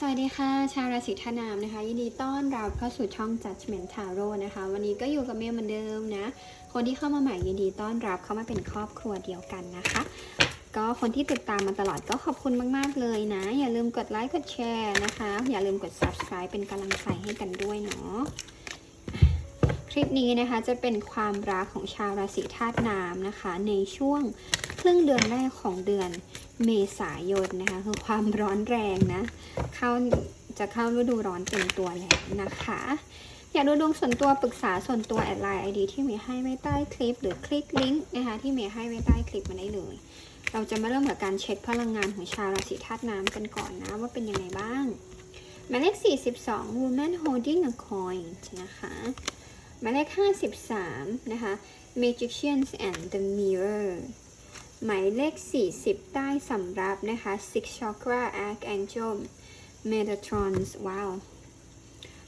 สวัสดีค่ะ ชาวราศีธนามนะคะ ยินดีต้อนรับเข้าสู่ช่อง Judgment Tarot นะคะ วันนี้ก็อยู่กับเมลเหมือนเดิมนะ คนที่เข้ามาใหม่ยินดีต้อนรับเข้ามาเป็นครอบครัวเดียวกันนะคะ ก็คนที่ติดตามมาตลอดก็ขอบคุณมาก ๆ เลยนะ อย่าลืมกดไลค์กดแชร์นะคะ อย่าลืมกด subscribe เป็นกำลังใจให้กันด้วยเนาะ คลิปนี้นะคะจะเป็นความรักของชาวราศีธาตุน้ำนะคะ ในช่วงครึ่งเดือนแรกของเดือนเมษายนนะคะคือความร้อนแรงนะเข้าจะเข้าฤดูร้อนเต็มตัวแล้วนะคะ อยากดูดวงส่วนตัวปรึกษาส่วนตัวแอดไลน์ไอดีที่เมย์ให้ไว้ใต้คลิป หรือคลิกลิงก์นะคะที่เมย์ให้ไว้ใต้คลิปมาได้เลย เราจะมาเริ่มกับการเช็คพลังงานของชาวราศีธาตุน้ำกันก่อนนะว่าเป็นยังไงบ้างหมายเลข42 woman holding a coin นะคะ หมายเลข 53 นะคะ magicians and the mirror หมายเลข 40 ใต้สำรับนะคะ six chakra archangel Metatrons ว้าว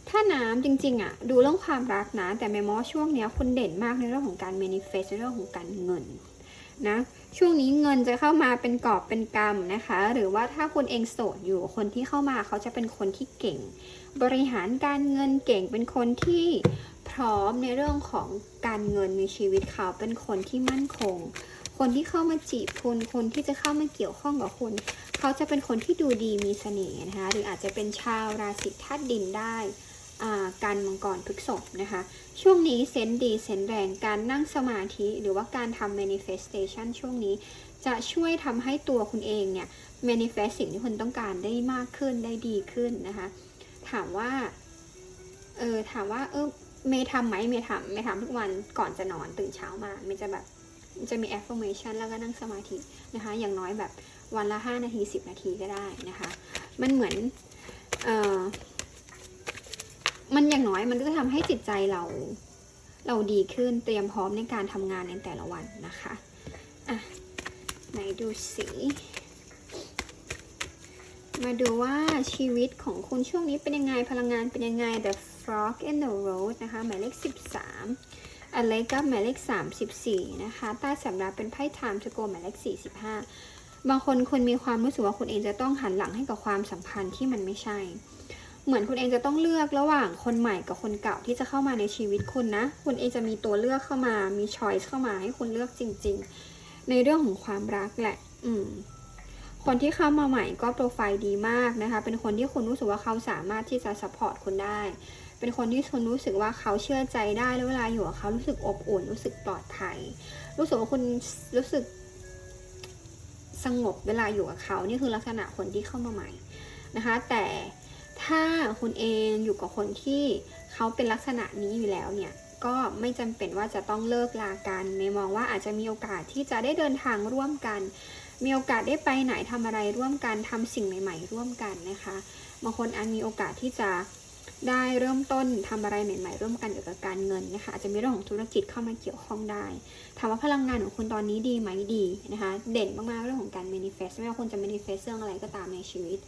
ถ้าน้ำจริงๆอะดูเรื่องความรักนะ แต่แมมอช่วงเนี้ยคุณเด่นมากในเรื่องของการ manifest ในเรื่องของการเงินนะช่วงนี้เงินจะเข้ามาเป็นกอบเป็นกำนะคะ หรือว่าถ้าคุณเองโสดอยู่คนที่เข้ามาเขาจะเป็นคนที่เก่ง บริหารการเงินเก่งเป็นคนที่ พร้อมในเรื่องของการเงินในชีวิตเขาเป็นคนที่มั่นคง คนที่เข้ามาจีบคุณ คนที่จะเข้ามาเกี่ยวข้องกับคุณ เขาจะเป็นคนที่ดูดีมีเสน่ห์นะคะ หรืออาจจะเป็นชาวราศีธาตุดินได้การมังกรพฤกษภนะคะ ช่วงนี้เซนดีเซนแรงการนั่งสมาธิ หรือว่าการทำ manifestation ช่วงนี้จะช่วยทำให้ตัวคุณเองเนี่ย manifest สิ่งที่คุณต้องการได้มากขึ้นได้ดีขึ้นนะคะ ถามว่า เออถามว่าเออ เมย์ทำไหมเมย์ทำเมย์ทำทุกวันก่อนจะนอนตื่นเช้ามาเมย์จะแบบจะมี affirmation แล้วก็นั่งสมาธินะคะ อย่างน้อยแบบวันละ 5 นาที 10 นาทีก็ได้นะคะ มันเหมือนเออมันอย่างน้อยมันก็จะทำให้จิตใจเราเราดีขึ้นเตรียมพร้อมในการทำงานในแต่ละวันนะคะ อะ ไหนดูสี มาดูว่าชีวิตของคุณช่วงนี้เป็นยังไงพลังงานเป็นยังไง The Frog in the Road นะคะหมายเลข 13อเล็กกับหมายเลข 34 นะคะ ใต้สำรับเป็นไพ่ Time to Go หมายเลข 45 บางคนคุณมีความรู้สึกว่าคุณเองจะต้องหันหลังให้กับความสัมพันธ์ที่มันไม่ใช่ เหมือนคุณเองจะต้องเลือกระหว่างคนใหม่กับคนเก่าที่จะเข้ามาในชีวิตคุณนะ คุณเองจะมีตัวเลือกเข้ามา มีช้อยส์เข้ามาให้คุณเลือกจริง ๆ ในเรื่องของความรักแหละ อืม คนที่เข้ามาใหม่ก็โปรไฟล์ดีมากนะคะ เป็นคนที่คุณรู้สึกว่าเขาสามารถที่จะสปอร์ตคุณได้ เป็นคนที่คุณรู้สึกว่าเขาเชื่อใจได้แล้วเวลาอยู่กับเขารู้สึกอบอุ่น รู้สึกปลอดภัย รู้สึกว่าคุณรู้สึกสงบเวลาอยู่กับเขา นี่คือลักษณะคนที่เข้ามาใหม่นะคะ แต่ถ้าคุณเองอยู่กับคนที่เขาเป็นลักษณะนี้อยู่แล้วเนี่ย ก็ไม่จำเป็นว่าจะต้องเลิกลากันไม่มองว่าอาจจะมีโอกาสที่จะได้เดินทางร่วมกัน มีโอกาสได้ไปไหนทำอะไรร่วมกันทำสิ่งใหม่ ๆ ร่วมกันนะคะบางคนอาจมีโอกาสที่จะได้เริ่มต้นทำอะไรใหม่ ๆ ร่วมกันเกี่ยวกับการเงินนะคะอาจจะมีเรื่องของธุรกิจเข้ามาเกี่ยวข้องได้ ถามว่าพลังงานของคุณตอนนี้ดีไหมดีนะคะเด่นมากๆเรื่องของการ manifest ไม่ว่าคุณจะ manifest เรื่องอะไรก็ตามในชีวิต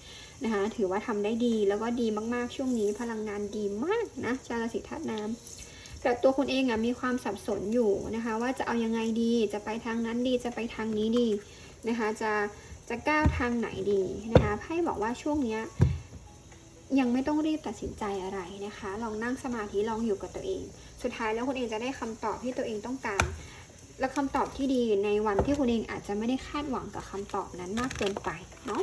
นะคะถือว่าทำได้ดีแล้วก็ดีมากๆช่วงนี้ พลังงานดีมากนะชาวราศีธาตุน้ำแต่ตัวคุณเองอะมีความสับสนอยู่นะคะ ว่าจะเอายังไงดีจะไปทางนั้นดีจะไปทางนี้ดี นะคะจะจะก้าวทางไหนดีนะคะไพ่บอกว่าช่วงเนี้ยยังไม่ต้องรีบตัดสินใจอะไรนะคะ ลองนั่งสมาธิลองอยู่กับตัวเอง สุดท้ายแล้วคุณเองจะได้คำตอบที่ตัวเองต้องการ และคำตอบที่ดีในวันที่คุณเองอาจจะไม่ได้คาดหวังกับคำตอบนั้นมากเกินไปเนาะ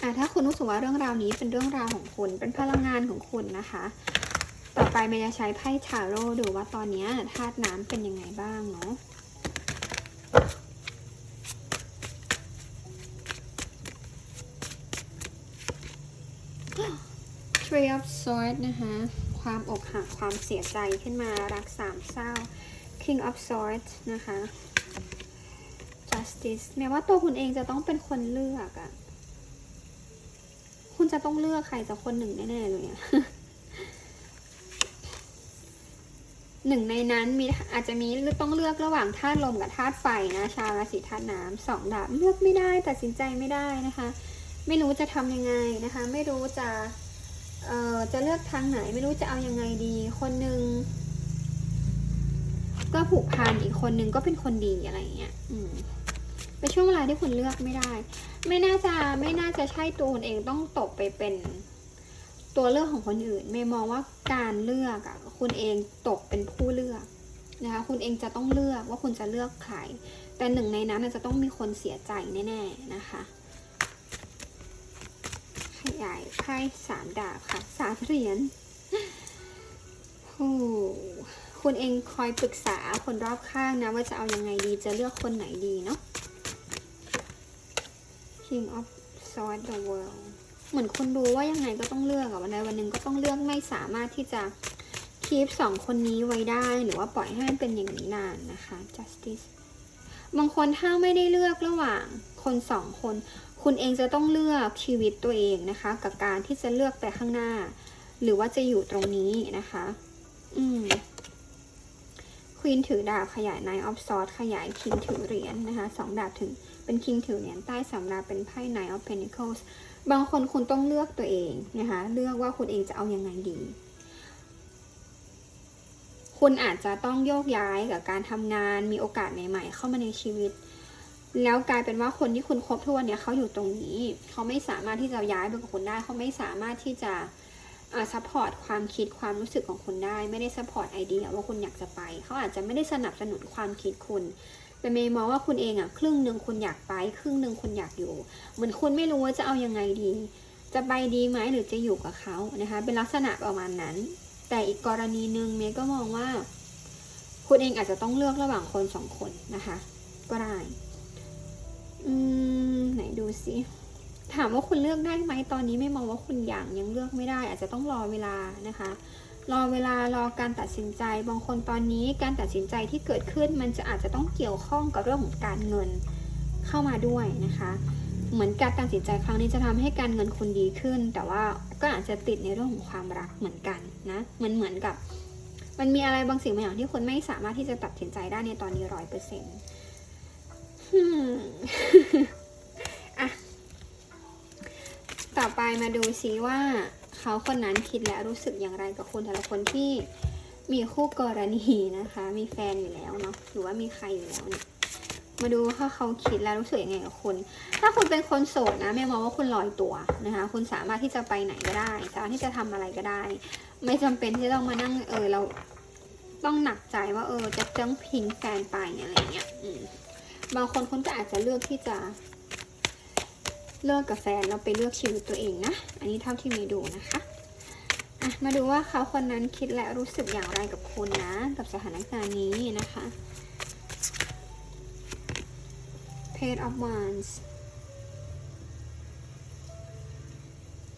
อะถ้าคุณรู้สึกว่าเรื่องราวนี้เป็นเรื่องราวของคุณ เป็นพลังงานของคุณนะคะ ต่อไปเมย์จะใช้ไพ่ทาโร่ดูว่าตอนนี้ธาตุน้ำเป็นยังไงบ้างเนาะ Three of Swords นะคะ ความอกหักความเสียใจขึ้นมารักสามเศร้า King of Swords นะคะ Justice แม้ว่าตัวคุณเองจะต้องเป็นคนเลือกอะคุณจะต้องเลือกใครสักคนหนึ่งแน่ๆเลยอะหนึ่งในนั้นมีอาจจะมีต้องเลือกระหว่างธาตุลมกับธาตุไฟนะชาวราศีธาตุน้ำสองดาบเลือกไม่ได้ตัดสินใจไม่ได้นะคะ ไม่รู้จะทำยังไงนะคะ ไม่รู้จะ จะเลือกทางไหนไม่รู้จะเอายังไงดี คนหนึ่งก็ผูกพันอีกคนหนึ่งก็เป็นคนดีอะไรเงี้ย อืมเป็นช่วงเวลาที่คุณเลือกไม่ได้ ไม่น่าจะไม่น่าจะใช่ตัวคุณเองต้องตกไปเป็นตัวเลือกของคนอื่น ไม่มองว่าการเลือกอะคุณเองตกเป็นผู้เลือกนะคะ คุณเองจะต้องเลือกว่าคุณจะเลือกใคร แต่หนึ่งในนั้นจะต้องมีคนเสียใจแน่ๆนะคะ ขยายไพ่สามดาบค่ะสามเหรียญโอ้คุณเองคอยปรึกษาคนรอบข้างนะว่าจะเอายังไงดีจะเลือกคนไหนดีเนาะ King of Swords the World เหมือนคุณรู้ว่ายังไงก็ต้องเลือกอะวันใดวันหนึ่งก็ต้องเลือกไม่สามารถที่จะคีปสองคนนี้ไว้ได้ หรือว่าปล่อยให้มันเป็นอย่างนี้นานนะคะ justice บางคนถ้าไม่ได้เลือกระหว่างคนสองคน คุณเองจะต้องเลือกชีวิตตัวเองนะคะ กับการที่จะเลือกไปข้างหน้า หรือว่าจะอยู่ตรงนี้นะคะ อืมควีนถือดาบขยาย Nine of Swords ขยาย King ถือเหรียญนะคะสองดาบถึงเป็น King ถือเหรียญใต้สำรับเป็นไพ่ Nine of Pentacles บางคนคุณต้องเลือกตัวเองนะคะ เลือกว่าคุณเองจะเอายังไงดี คุณอาจจะต้องโยกย้ายกับการทำงานมีโอกาสใหม่ ๆ เข้ามาในชีวิต แล้วกลายเป็นว่าคนที่คุณคบทุกวันเนี้ยเขาอยู่ตรงนี้ เขาไม่สามารถที่จะย้ายไปกับคุณได้ เขาไม่สามารถที่จะซัพพอร์ตความคิดความรู้สึกของคุณได้ ไม่ได้ซัพพอร์ตไอเดียว่าคุณอยากจะไป เขาอาจจะไม่ได้สนับสนุนความคิดคุณแต่เมย์มองว่าคุณเองอะครึ่งหนึ่งคุณอยากไป ครึ่งหนึ่งคุณอยากอยู่ เหมือนคุณไม่รู้ว่าจะเอายังไงดี จะไปดีไหมหรือจะอยู่กับเขานะคะ เป็นลักษณะประมาณนั้น แต่อีกกรณีหนึ่งเมย์ก็มองว่า คุณเองอาจจะต้องเลือกระหว่างคนสองคนนะคะ ก็ได้ อืม ไหนดูสิถามว่าคุณเลือกได้ไหมตอนนี้ไม่มองว่าคุณอย่างยังเลือกไม่ได้ อาจจะต้องรอเวลานะคะ รอเวลารอการตัดสินใจ บางคนตอนนี้การตัดสินใจที่เกิดขึ้น มันจะอาจจะต้องเกี่ยวข้องกับเรื่องของการเงินเข้ามาด้วยนะคะ เหมือนการตัดสินใจครั้งนี้จะทำให้การเงินคุณดีขึ้น แต่ว่าก็อาจจะติดในเรื่องของความรักเหมือนกัน นะเหมือนเหมือนกับ มันมีอะไรบางสิ่งบางอย่างที่คุณไม่สามารถที่จะตัดสินใจได้ในตอนนี้ร้อยเปอร์เซ็นต์อะต่อไปมาดูซิว่าเขาคนนั้นคิดและรู้สึกอย่างไรกับคนแต่ละคนที่มีคู่กรณีนะคะ มีแฟนอยู่แล้วเนาะหรือว่ามีใครอยู่แล้วเนี่ย มาดูว่าเขาคิดและรู้สึกยังไงกับคุณ ถ้าคุณเป็นคนโสดนะแม่มองว่าคุณลอยตัวนะคะ คุณสามารถที่จะไปไหนก็ได้ สามารถที่จะทำอะไรก็ได้ ไม่จำเป็นที่ต้องมานั่งเออเราต้องหนักใจว่าเออจะต้องพิงแฟนไปอะไรเงี้ยบางคนคุณก็อาจจะเลือกที่จะ เลิกกับแฟนเราไปเลือกชีวิตตัวเองนะ อันนี้เท่าที่มีดูนะคะอะมาดูว่าเขาคนนั้นคิดและรู้สึกอย่างไรกับคุณนะ กับสถานการณ์นี้นะคะ Page of Wands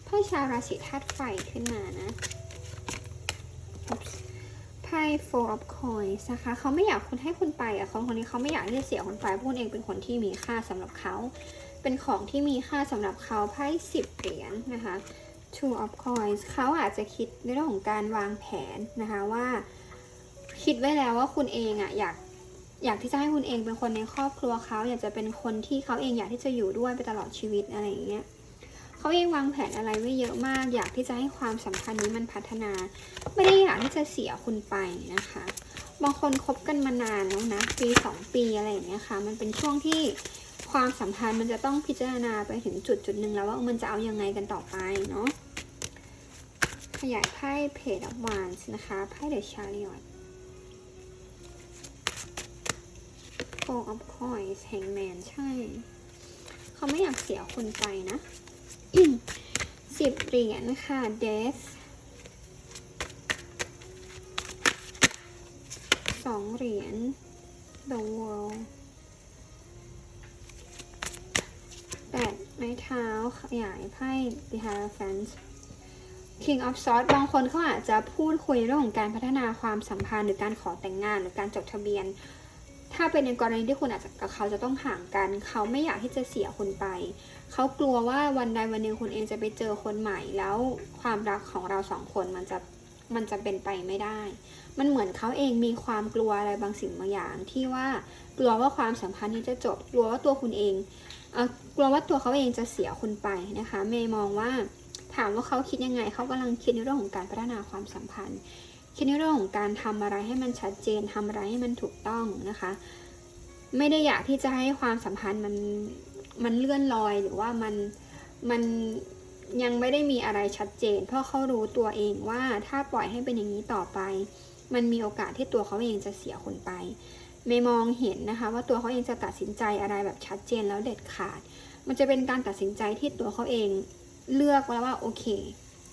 ไพ่ชาวราศีธาตุไฟขึ้นมานะไพ่ Four of Coins นะคะเขาไม่อยากคุณให้คุณไปอะคนคนนี้เขาไม่อยากที่จะเสียคุณไปพราะคุณเองเป็นคนที่มีค่าสำหรับเขา เป็นของที่มีค่าสำหรับเขาไพ่สิบเหรียญนะคะ Two of Coins เขาอาจจะคิดในเรื่องของการวางแผนนะคะว่า คิดไว้แล้วว่าคุณเองอะอยาก อยากที่จะให้คุณเองเป็นคนในครอบครัวเขาอยากจะเป็นคนที่เขาเองอยากที่จะอยู่ด้วยไปตลอดชีวิตอะไรอย่างเงี้ยเขาเองวางแผนอะไรไว้เยอะมาก อยากที่จะให้ความสัมพันธ์นี้มันพัฒนา ไม่ได้อยากที่จะเสียคุณไปนะคะ บางคนคบกันมานานแล้วนะปีสองปีอะไรอย่างเงี้ยค่ะ มันเป็นช่วงที่ความสัมพันธ์มันจะต้องพิจารณาไปถึงจุดจุดหนึ่งแล้วว่ามันจะเอายังไงกันต่อไปเนาะขยายไพ่เพจอวานส์นะคะไพ่เดอะชาริออต Four of Coins Hangman ใช่ เขาไม่อยากเสียคนไปนะสิบเหรียญค่ะ Death สองเหรียญ The World แปดไม้เท้าขยายไพ่ The Hierophant King of Swords บางคนเขาอาจจะพูดคุยเรื่องของการพัฒนาความสัมพันธ์หรือการขอแต่งงานหรือการจดทะเบียน ถ้าเป็นในกรณีที่คุณอาจจะกับเขาจะต้องห่างกัน เขาไม่อยากที่จะเสียคุณไป เขากลัวว่าวันใดวันหนึ่งคุณเองจะไปเจอคนใหม่ แล้วความรักของเราสองคนมันจะมันจะเป็นไปไม่ได้ มันเหมือนเขาเองมีความกลัวอะไรบางสิ่งบางอย่างที่ว่ากลัวว่าความสัมพันธ์นี้จะจบ กลัวว่าตัวคุณเองเออกลัวว่าตัวเขาเองจะเสียคุณไปนะคะ เมย์มองว่าถามว่าเขาคิดยังไง เขากำลังคิดในเรื่องของการพัฒนาความสัมพันธ์ คิดในเรื่องของการทำอะไรให้มันชัดเจนทำอะไรให้มันถูกต้องนะคะ ไม่ได้อยากที่จะให้ความสัมพันธ์มันมันเลื่อนลอยหรือว่ามันมันยังไม่ได้มีอะไรชัดเจน เพราะเขารู้ตัวเองว่าถ้าปล่อยให้เป็นอย่างนี้ต่อไป มันมีโอกาสที่ตัวเขาเองจะเสียคนไปไม่มองเห็นนะคะว่าตัวเขาเองจะตัดสินใจอะไรแบบชัดเจนแล้วเด็ดขาด มันจะเป็นการตัดสินใจที่ตัวเขาเองเลือกแล้วว่าโอเค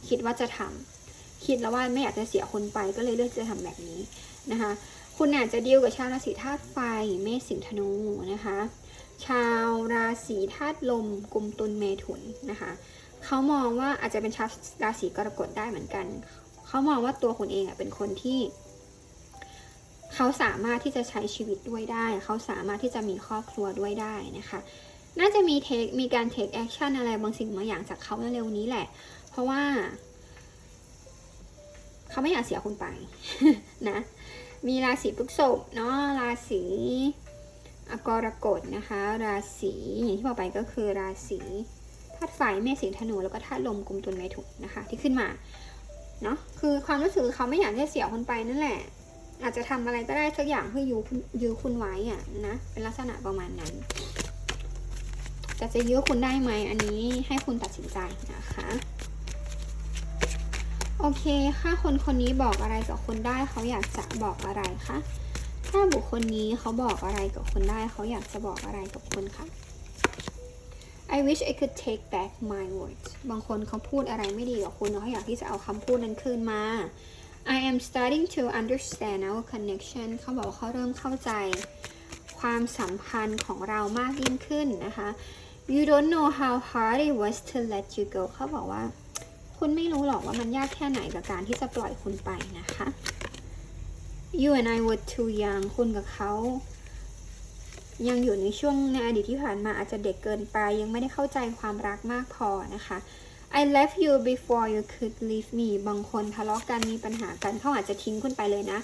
คิดว่าจะทำ คิดแล้วว่าไม่อยากจะเสียคนไปก็เลยเลือกจะทำแบบนี้นะคะ คุณอาจจะดีลกับชาวราศีธาตุไฟ เมษสิงห์ธนูนะคะ ชาวราศีธาตุลมกุมตุลเมถุนนะคะเขามองว่าอาจจะเป็นชาวราศีกรกฎได้เหมือนกัน เขามองว่าตัวคุณเองอะเป็นคนที่เขาสามารถที่จะใช้ชีวิตด้วยได้ เขาสามารถที่จะมีครอบครัวด้วยได้นะคะ น่าจะมีเทค มีการเทคแอคชั่นอะไรบางสิ่งบางอย่างจากเขาเร็วนี้แหละ เพราะว่า เขาไม่อยากเสียคุณไปนะ มีราศีพฤษภเนาะราศีอกรกฎนะคะ ราศีอย่างที่บอกไปก็คือราศีธาตุไฟเมษสิงธนูแล้วก็ธาตุลมกุมตุลเมถุนนะคะ ที่ขึ้นมาเนาะคือความรู้สึกเขาไม่อยากจะเสียคนไปนั่นแหละ อาจจะทำอะไรก็ได้สักอย่างเพื่อยื้อคุณยื้อคุณไว้อะนะเป็นลักษณะประมาณนั้นแต่จะยื้อคุณได้ไหมอันนี้ให้คุณตัดสินใจนะคะ โอเค ถ้าคนคนนี้บอกอะไรกับคุณได้ เขาอยากจะบอกอะไรคะ ถ้าบุคคลนี้เขาบอกอะไรกับคุณได้ เขาอยากจะบอกอะไรกับคุณคะ I wish I could take back my words บางคนเขาพูดอะไรไม่ดีกับคุณเขาอยากที่จะเอาคำพูดนั้นคืนมา I am starting to understand our connection เขาบอกว่าเขาเริ่มเข้าใจความสัมพันธ์ของเรามากยิ่งขึ้นนะคะ You don't know how hard it was to let you go เขาบอกว่า คุณไม่รู้หรอกว่ามันยากแค่ไหนกับการที่จะปล่อยคุณไปนะคะ You and I were too young คุณกับเขายังอยู่ในช่วงในอดีตที่ผ่านมาอาจจะเด็กเกินไป ยังไม่ได้เข้าใจความรักมากพอนะคะ I left you before you could leave me บางคนทะเลาะกันมีปัญหากันเขาอาจจะทิ้งคุณไปเลยนะ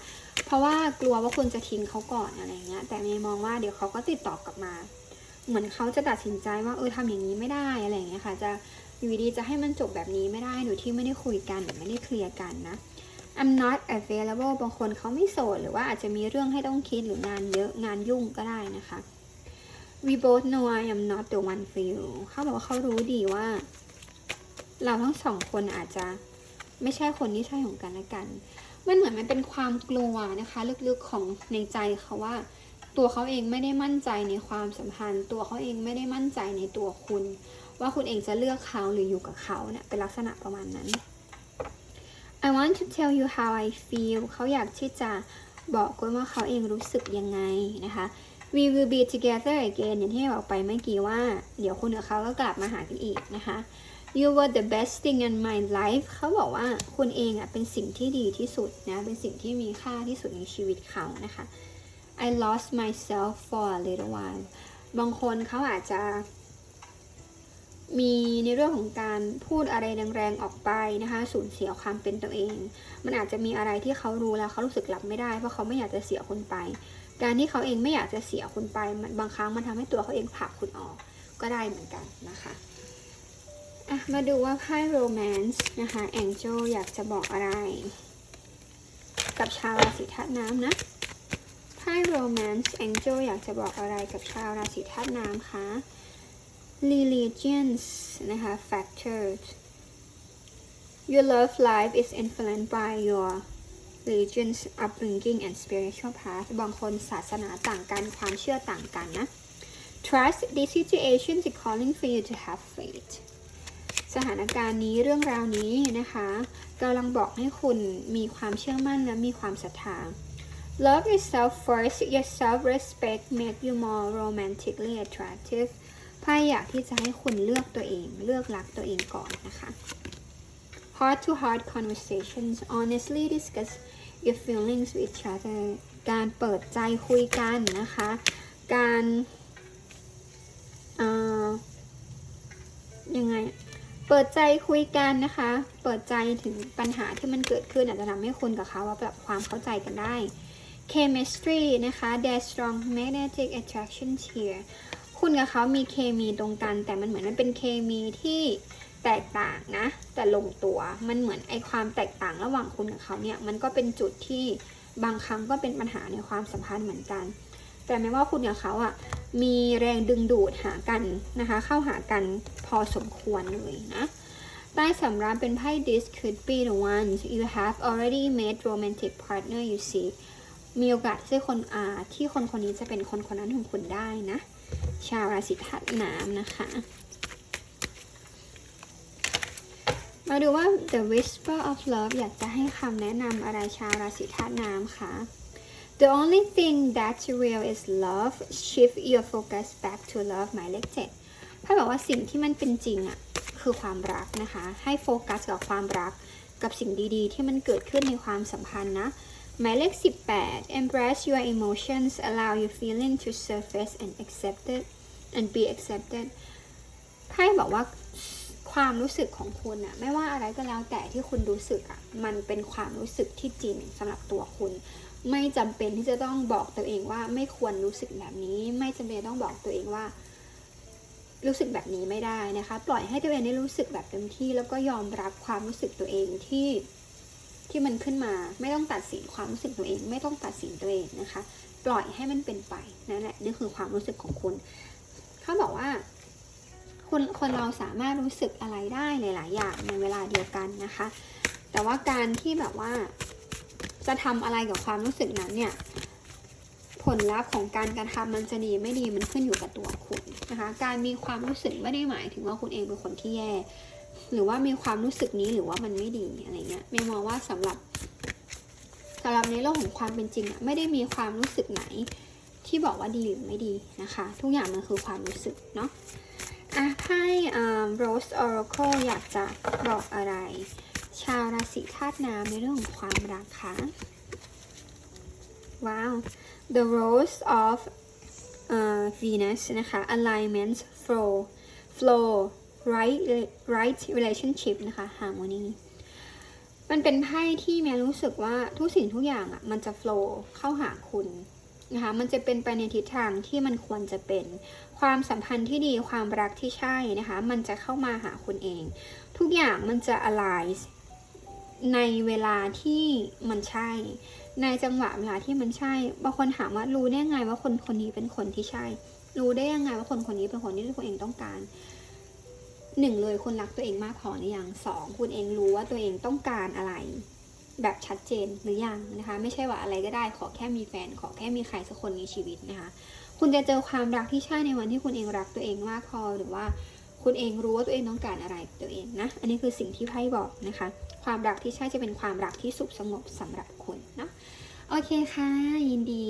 เพราะว่ากลัวว่าคุณจะทิ้งเขาก่อนอะไรเงี้ย แต่เมย์มองว่าเดี๋ยวเขาก็ติดต่อกลับมา เหมือนเขาจะตัดสินใจว่าเออทำอย่างนี้ไม่ได้อะไรเงี้ยค่ะ จะ อยู่ดีจะให้มันจบแบบนี้ไม่ได้โดยที่ไม่ได้คุยกันหรือไม่ได้เคลียร์กันนะ I'm not available บางคนเขาไม่โสด หรือว่าอาจจะมีเรื่องให้ต้องคิดหรืองานเยอะงานยุ่งก็ได้นะคะ We both know I am not the one for you เขาบอกว่าเขารู้ดีว่า เราทั้งสองคนอาจจะไม่ใช่คนที่ใช่ของกันและกัน มันเหมือนมันเป็นความกลัวนะคะ ลึกๆของในใจเขาว่า ตัวเขาเองไม่ได้มั่นใจในความสัมพันธ์ ตัวเขาเองไม่ได้มั่นใจในตัวคุณ ว่าคุณเองจะเลือกเขาหรืออยู่กับเขาเนี่ยเป็นลักษณะประมาณนั้น I want to tell you how I feel เขาอยากที่จะบอกคุณว่าเขาเองรู้สึกยังไงนะคะ We will be together again อย่างที่บอกไปเมื่อกี้ว่า เดี๋ยวคุณกับเขาก็กลับมาหากันอีกนะคะ You were the best thing in my life เขาบอกว่าคุณเองอะเป็นสิ่งที่ดีที่สุดนะเป็นสิ่งที่มีค่าที่สุดในชีวิตเขานะคะ I lost myself for a little while บางคนเขาอาจจะ มีในเรื่องของการพูดอะไรแรงๆออกไปนะคะสูญเสียความเป็นตัวเอง มันอาจจะมีอะไรที่เขารู้แล้วเขารู้สึกรับไม่ได้เพราะเขาไม่อยากจะเสียคนไป การที่เขาเองไม่อยากจะเสียคุณไปมันบางครั้งมันทำให้ตัวเขาเองผลักคุณออกก็ได้เหมือนกันนะคะอะมาดูว่าไพ่โรแมนต์นะคะแองเจลอยากจะบอกอะไร กับชาวราศีธาตุน้ำนะไพ่โรแมนต์แองเจลอยากจะบอกอะไรกับชาวราศีธาตุน้ำคะ religions นะคะ factors your love life is influenced by your religions upbringing and spiritual path บางคนศาสนาต่างกัน ความเชื่อต่างกันนะ trust this situation is calling for you to have faith สถานการณ์นี้เรื่องราวนี้นะคะกำลังบอกให้คุณมีความเชื่อมั่นและมีความศรัทธา Love yourself first your self respect make you more romantically attractive ไพ่อยากที่จะให้คุณเลือกตัวเองเลือกรักตัวเองก่อนนะคะ Heart to heart conversations honestly discuss your feelings with each other การเปิดใจคุยกันนะคะ การยังไง เปิดใจคุยกันนะคะ เปิดใจถึงปัญหาที่มันเกิดขึ้นอาจจะทำให้คุณกับเขาว่าปรับความเข้าใจกันได้ chemistry นะคะ there's strong magnetic attractions here คุณกับเขามีเคมีตรงกัน แต่มันเหมือนมันเป็นเคมีที่แตกต่างนะ แต่ลงตัวมันเหมือนไอความแตกต่างระหว่างคุณกับเขาเนี่ยมันก็เป็นจุดที่บางครั้งก็เป็นปัญหาในความสัมพันธ์เหมือนกัน แต่ไม่ว่าคุณกับเขาอะมีแรงดึงดูดหากันนะคะ เข้าหากันพอสมควรเลยนะใต้สำรับเป็นไพ่ this could be the one you have already made romantic partner you see มีโอกาสที่คนอาที่คนคนนี้จะเป็นคนคนนั้นของคุณได้นะ ชาวราศีธาตุน้ำนะคะ มาดูว่า the whisper of love อยากจะให้คำแนะนำอะไรชาวราศีธาตุน้ำคะ The only thing that's real is love shift your focus back to love หมายเลขเจ็ดถ้บอกว่าสิ่งที่มันเป็นจริงอะคือความรักนะคะ ให้โฟกัสกับความรักกับสิ่งดีๆ ที่มันเกิดขึ้นในความสัมพันธ์นะ หมายเลข 18 embrace your emotions allow your feeling to surface and accept it and be accepted ไพ่บอกว่าความรู้สึกของคุณอะไม่ว่าอะไรก็แล้วแต่ที่คุณรู้สึกอะมันเป็นความรู้สึกที่จริงสำหรับตัวคุณ ไม่จำเป็นที่จะต้องบอกตัวเองว่าไม่ควรรู้สึกแบบนี้ ไม่จำเป็นต้องบอกตัวเองว่า รู้สึกแบบนี้ไม่ได้นะคะ ปล่อยให้ตัวเองได้รู้สึกแบบเต็มที่ แล้วก็ยอมรับความรู้สึกตัวเองที่ ที่มันขึ้นมาไม่ต้องตัดสินความรู้สึกตัวเอง ไม่ต้องตัดสินตัวเองนะคะ ปล่อยให้มันเป็นไปนั่นแหละนี่คือความรู้สึกของคุณเขาบอกว่าคนคนเราสามารถรู้สึกอะไรได้หลาย ๆ อย่างในเวลาเดียวกันนะคะ แต่ว่าการที่แบบว่า จะทำอะไรกับความรู้สึกนั้นเนี่ยผลลัพธ์ของการกระทำมันจะดีไม่ดีมันขึ้นอยู่กับตัวคุณนะคะ การมีความรู้สึกไม่ได้หมายถึงว่าคุณเองเป็นคนที่แย่ หรือว่ามีความรู้สึกนี้หรือว่ามันไม่ดีอะไรเงี้ยเมย์มองว่าสำหรับสำหรับในโลกของความเป็นจริงอะไม่ได้มีความรู้สึกไหน ที่บอกว่าดีหรือไม่ดีนะคะ ทุกอย่างมันคือความรู้สึกเนาะอะไพ่ Rose Oracle อยากจะบอกอะไร ชาวราศีธาตุน้ำในเรื่องของความรักคะว้าว The Rose of uh, Venus นะคะ Alignment Flow Flow Right Right Relationship นะคะ Harmony มันเป็นไพ่ที่แม่รู้สึกว่าทุกสิ่งทุกอย่างอะมันจะ flow เข้าหาคุณนะคะมันจะเป็นไปในทิศทางที่มันควรจะเป็น ความสัมพันธ์ที่ดีความรักที่ใช่นะคะมันจะเข้ามาหาคุณเอง ทุกอย่างมันจะ align ในเวลาที่มันใช่ ในจังหวะเวลาที่มันใช่บางคนถามว่ารู้ได้ไงว่าคนคนนี้เป็นคนที่ใช่ รู้ได้ยังไงว่าคนคนนี้เป็นคนที่ตัวเองต้องการ หนึ่งเลยคุณรักตัวเองมากพอหรือยังสองคุณเองรู้ว่าตัวเองต้องการอะไร แบบชัดเจนหรือยังนะคะ ไม่ใช่ว่าอะไรก็ได้ขอแค่มีแฟน ขอแค่มีใครสักคนในชีวิตนะคะ คุณจะเจอความรักที่ใช่ในวันที่คุณเองรักตัวเองมากพอหรือว่าคุณเองรู้ว่าตัวเองต้องการอะไรตัวเองนะ อันนี้คือสิ่งที่ไพ่บอกนะคะ ความรักที่ใช่จะเป็นความรักที่สุขสงบสำหรับคุณนะ โอเคค่ะ ยินดี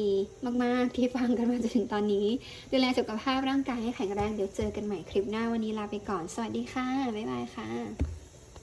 มาก ๆ ที่ฟังกันมาจนถึงตอนนี้ ดูแลสุขภาพร่างกายให้แข็งแรง เดี๋ยวเจอกันใหม่คลิปหน้าวันนี้ลาไปก่อน สวัสดีค่ะ บ๊ายบายค่ะ